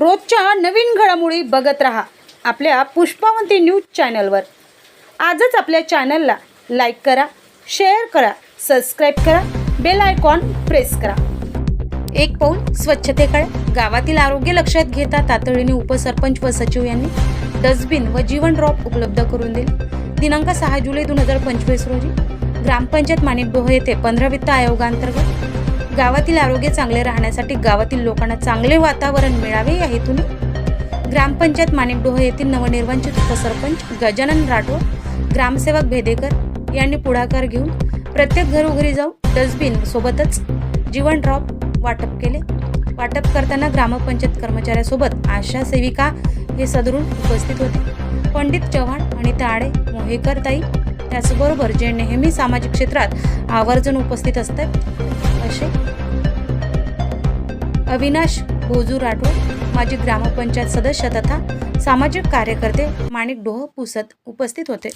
रोजच्या नवीन घडामोडी बघत रहा आपल्या पुष्पावंती न्यूज चॅनलवर. आजच आपल्या चॅनलला लाईक करा शेअर करा सबस्क्राईब करा बेल आयकॉन प्रेस करा. एक पाऊल स्वच्छतेकडे गावातील आरोग्य लक्षात घेता तातडीने उपसरपंच व सचिव यांनी डस्टबिन व जीवन ड्रॉप उपलब्ध करून दिले. दिनांक सहा जुलै दोन हजार पंचवीस रोजी ग्रामपंचायत माणिकडोह येथे पंधरा वित्त आयोगांतर्गत गावातील आरोग्य चांगले राहण्यासाठी गावातील लोकांना चांगले वातावरण मिळावे या हेतूने ग्रामपंचायत माणिकडोह येथील नवनिर्वाचित उपसरपंच गजानन राठोड ग्रामसेवक भेदेकर यांनी पुढाकार घेऊन प्रत्येक घरोघरी जाऊन डस्टबिन सोबतच जीवन ड्रॉप वाटप केले. वाटप करताना ग्रामपंचायत कर्मचाऱ्यासोबत आशा सेविका हे सदरून उपस्थित होते. पंडित चव्हाण आणि ताडे मोहेकर ताई त्याचबरोबर जे नेहमी सामाजिक क्षेत्रात आवर्जून उपस्थित असतात असे अविनाश भोजू राठोड माजी ग्रामपंचायत सदस्य तथा सामाजिक कार्यकर्ते माणिक डोह पुसत उपस्थित होते.